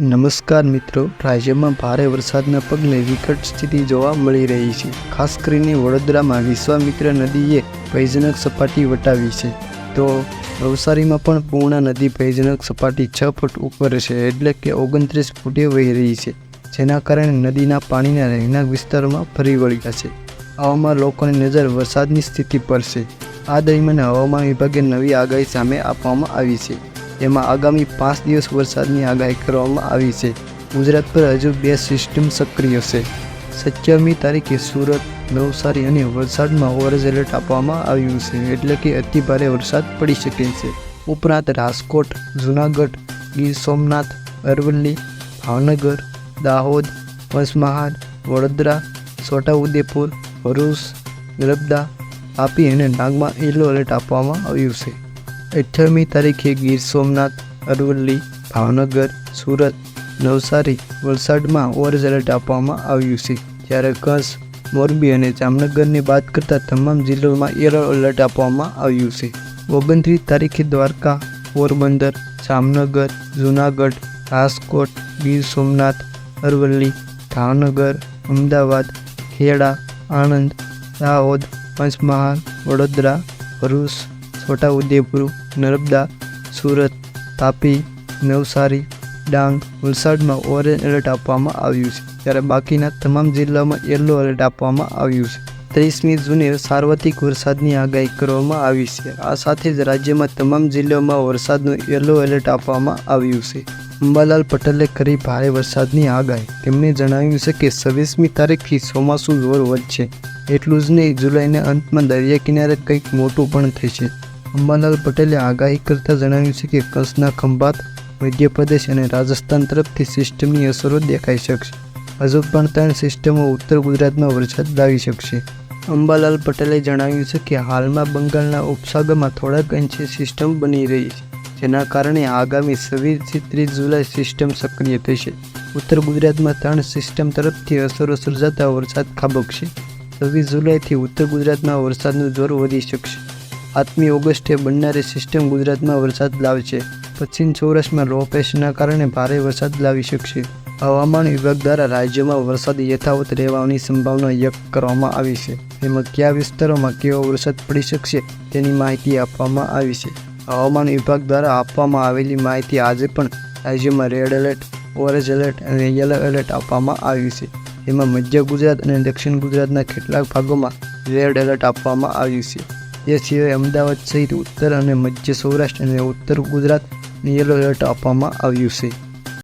નમસ્કાર મિત્રો. રાજ્યમાં ભારે વરસાદના પગલે વિકટ સ્થિતિ જોવા મળી રહી છે. ખાસ કરીને વડોદરામાં વિશ્વામિત્ર નદીએ ભયજનક સપાટી વટાવી છે. તો નવસારીમાં પણ પૂર્ણા નદી ભયજનક સપાટી છ ફૂટ ઉપર છે એટલે કે ઓગણત્રીસ ફૂટે વહી રહી છે. જેના કારણે નદીના પાણીના રહેણાંક વિસ્તારોમાં ફરી વળ્યા છે. આવામાં લોકોની નજર વરસાદની સ્થિતિ પર છે. આ દરમિયાન હવામાન વિભાગે નવી આગાહી સામે આપવામાં આવી છે. જેમાં આગામી પાંચ દિવસ વરસાદની આગાહી કરવામાં આવી છે. ગુજરાત પર હજુ બે સિસ્ટમ સક્રિય છે. સત્યાવીસમી તારીખે સુરત, નવસારી અને વલસાડમાં ઓરેન્જ એલર્ટ આપવામાં આવ્યું છે, એટલે કે અતિભારે વરસાદ પડી શકે છે. ઉપરાંત રાજકોટ, જૂનાગઢ, ગીર સોમનાથ, અરવલ્લી, ભાવનગર, દાહોદ, પંચમહાલ, વડોદરા, છોટાઉદેપુર, ભરૂચ ગરબદા આપી અને નાગમાં યલો એલર્ટ આપવામાં આવ્યું છે. અઠ્યાવીમી તારીખે ગીર સોમનાથ, અરવલ્લી, ભાવનગર, સુરત, નવસારી, વલસાડમાં ઓરેન્જ એલર્ટ આપવામાં આવ્યું છે. જ્યારે કચ્છ, મોરબી અને જામનગરની બાદ કરતા તમામ જિલ્લાઓમાં યલો એલર્ટ આપવામાં આવ્યું છે. ઓગણત્રીસ તારીખે દ્વારકા, પોરબંદર, જામનગર, જૂનાગઢ, રાજકોટ, ગીર સોમનાથ, અરવલ્લી, ભાવનગર, અમદાવાદ, ખેડા, આણંદ, દાહોદ, પંચમહાલ, વડોદરા, ભરૂચ છોટાઉદેપુર નર્મદા, સુરત, તાપી, નવસારી, ડાંગ, વલસાડમાં ઓરેન્જ એલર્ટ આપવામાં આવ્યું છે. ત્યારે બાકીના તમામ જિલ્લામાં યલો એલર્ટ આપવામાં આવ્યું છે. ત્રીસમી જૂને સાર્વત્રિક વરસાદની આગાહી કરવામાં આવી છે. આ સાથે જ રાજ્યમાં તમામ જિલ્લાઓમાં વરસાદનું યલો એલર્ટ આપવામાં આવ્યું છે. અંબાલાલ પટેલે કરી ભારે વરસાદની આગાહી. તેમણે જણાવ્યું છે કે છવ્વીસમી તારીખથી ચોમાસું જોર વધશે. એટલું જ નહીં, જુલાઈના અંતમાં દરિયા કિનારે કંઈક મોટું પણ થશે. અંબાલાલ પટેલે આગાહી કરતાં જણાવ્યું છે કે કચ્છના ખંભાત, મધ્યપ્રદેશ અને રાજસ્થાન તરફથી સિસ્ટમની અસરો દેખાઈ શકશે. હજુ પણ ત્રણ સિસ્ટમો ઉત્તર ગુજરાતમાં વરસાદ લાવી શકશે. અંબાલાલ પટેલે જણાવ્યું છે કે હાલમાં બંગાળના ઉપસાગરમાં થોડાક અંશે સિસ્ટમ બની રહી છે, જેના કારણે આગામી છવ્વીસથી ત્રીસ જુલાઈ સિસ્ટમ સક્રિય થશે. ઉત્તર ગુજરાતમાં ત્રણ સિસ્ટમ તરફથી અસરો સર્જાતા વરસાદ ખાબકશે. છવ્વીસ જુલાઈથી ઉત્તર ગુજરાતમાં વરસાદનું જોર વધી શકશે. આઠમી ઓગસ્ટે બનનારી સિસ્ટમ ગુજરાતમાં વરસાદ લાવશે પશ્ચિમ સૌરાષ્ટ્રમાં લો પ્રેશરના કારણે ભારે વરસાદ લાવી શકશે. હવામાન વિભાગ દ્વારા રાજ્યમાં વરસાદ યથાવત રહેવાની સંભાવના વ્યક્ત કરવામાં આવી છે. તેમાં કયા વિસ્તારોમાં કેવો વરસાદ પડી શકશે તેની માહિતી આપવામાં આવી છે. હવામાન વિભાગ દ્વારા આપવામાં આવેલી માહિતી આજે પણ રાજ્યમાં રેડ એલર્ટ ઓરેન્જ એલર્ટ અને યલો એલર્ટ આપવામાં આવ્યું છે. તેમાં મધ્ય ગુજરાત અને દક્ષિણ ગુજરાતના કેટલાક ભાગોમાં રેડ એલર્ટ આપવામાં આવ્યું છે. તે સિવાય અમદાવાદ સહિત ઉત્તર અને મધ્ય સૌરાષ્ટ્ર અને ઉત્તર ગુજરાત યલો એલર્ટ આપવામાં આવ્યું છે.